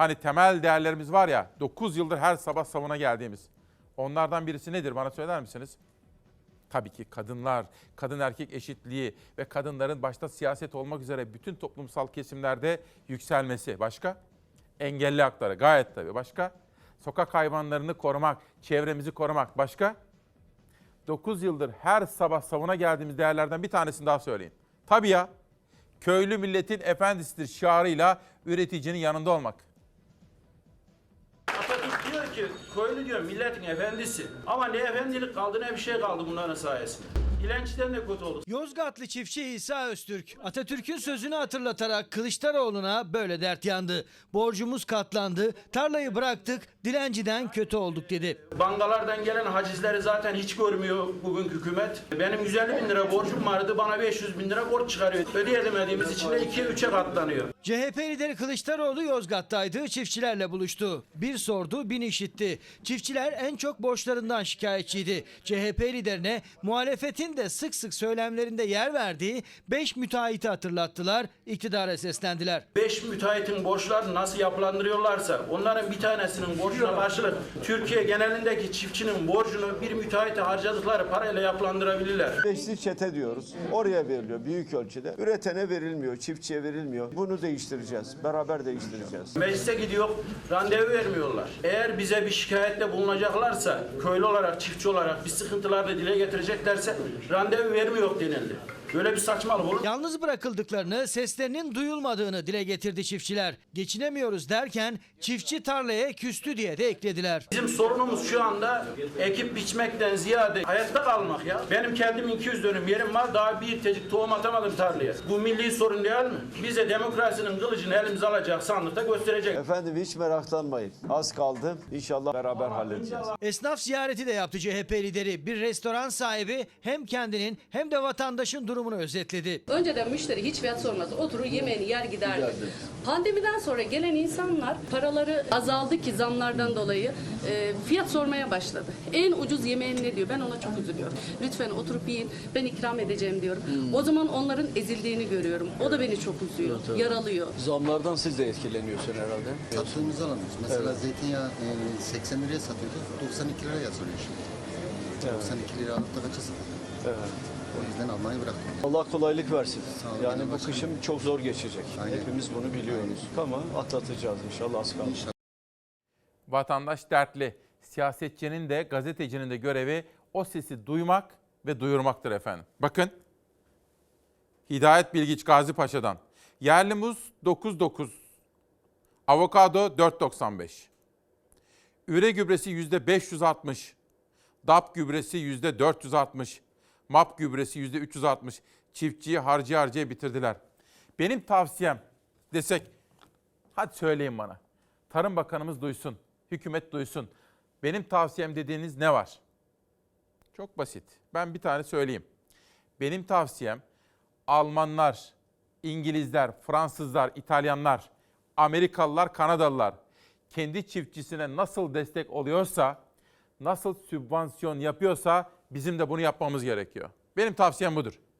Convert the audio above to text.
Hani temel değerlerimiz var ya 9 yıldır her sabah savuna geldiğimiz. Onlardan birisi nedir bana söyler misiniz? Tabii ki kadınlar, kadın erkek eşitliği ve kadınların başta siyaset olmak üzere bütün toplumsal kesimlerde yükselmesi. Başka? Engelli hakları gayet tabii. Başka? Sokak hayvanlarını korumak, çevremizi korumak. Başka? 9 yıldır her sabah savuna geldiğimiz değerlerden bir tanesini daha söyleyin. Tabii ya. Köylü milletin efendisidir şiarıyla üreticinin yanında olmak. Köylü diyor milletin efendisi. Ama ne efendilik kaldı ne bir şey kaldı bunların sayesinde. İlençten de kötü oldu. Yozgatlı çiftçi İsa Öztürk Atatürk'ün sözünü hatırlatarak Kılıçdaroğlu'na böyle dert yandı. Borcumuz katlandı, tarlayı bıraktık, dilenciden kötü olduk dedi. Bankalardan gelen hacizleri zaten hiç görmüyor bugünkü hükümet. Benim 150 bin lira borcum vardı bana 500 bin lira borç çıkarıyor. Ödeyemediğimiz için de 2'ye 3'e katlanıyor. CHP lideri Kılıçdaroğlu Yozgat'taydı, çiftçilerle buluştu. Bir sordu, bin işitti. Çiftçiler en çok borçlarından şikayetçiydi. CHP liderine muhalefetin de sık sık söylemlerinde yer verdiği 5 müteahhiti hatırlattılar, iktidara seslendiler. 5 müteahhitin borçlarını nasıl yapılandırıyorlarsa onların bir tanesinin borcuna karşılık Türkiye genelindeki çiftçinin borcunu bir müteahhite harcadıkları parayla yapılandırabilirler. Beşli çete diyoruz. Oraya veriliyor büyük ölçüde. Üretene verilmiyor, çiftçiye verilmiyor. Bunu değiştireceğiz. Beraber değiştireceğiz. Meclise gidiyor, randevu vermiyorlar. Eğer bize bir şikayette bulunacaklarsa, köylü olarak, çiftçi olarak bir sıkıntılarla dile getireceklerse randevu vermiyor denildi. Böyle bir saçmalık olur. Yalnız bırakıldıklarını, seslerinin duyulmadığını dile getirdi çiftçiler. Geçinemiyoruz derken çiftçi tarlaya küstü diye de eklediler. Bizim sorunumuz şu anda ekip biçmekten ziyade hayatta kalmak ya. Benim kendim 200 dönüm yerim var. Daha bir tecik tohum atamadım tarlaya. Bu milli sorun değil mi? Bize demokrasinin kılıcını elimize alacak sandıkta gösterecek. Efendim hiç meraklanmayın. Az kaldı. İnşallah beraber halledeceğiz. Esnaf ziyareti de yaptı CHP lideri. Bir restoran sahibi hem kendinin hem de vatandaşın durumunu özetledi. Önceden müşteri hiç fiyat sormaz. Oturur yemeğini yer giderdi. Pandemiden sonra gelen insanlar paraları azaldı ki zamlardan dolayı e, fiyat sormaya başladı. En ucuz yemeğin ne diyor? Ben ona çok üzülüyorum. Lütfen oturup yiyin. Ben ikram edeceğim diyorum. O zaman onların ezildiğini görüyorum. O da beni çok üzüyor. Yaralıyor. Zamlardan siz de etkileniyorsun herhalde. Sattığımızı alamıyoruz. Mesela zeytinyağı e, 80 liraya satıyorduk. 92 liraya yazılıyor şimdi. 92 lira alıp da kaça satılıyor? O yüzden almayı bıraktım. Allah kolaylık versin. olun, Yani bu başkanım. kışım çok zor geçecek. Aynen. Hepimiz bunu biliyoruz. Ama atlatacağız inşallah az kaldı. Vatandaş dertli. Siyasetçinin de gazetecinin de görevi o sesi duymak ve duyurmaktır efendim. Bakın. Hidayet Bilgiç Gazi Paşa'dan. Yerli muz 9.9. Avokado 4.95. Üre gübresi %560. DAP gübresi %460. MAP gübresi %360. Çiftçiyi harcaya harcaya bitirdiler. Benim tavsiyem desek, hadi söyleyin bana. Tarım Bakanımız duysun, hükümet duysun. Benim tavsiyem dediğiniz ne var? Çok basit. Ben bir tane söyleyeyim. Benim tavsiyem Almanlar, İngilizler, Fransızlar, İtalyanlar, Amerikalılar, Kanadalılar kendi çiftçisine nasıl destek oluyorsa, nasıl sübvansiyon yapıyorsa bizim de bunu yapmamız gerekiyor. Benim tavsiyem budur.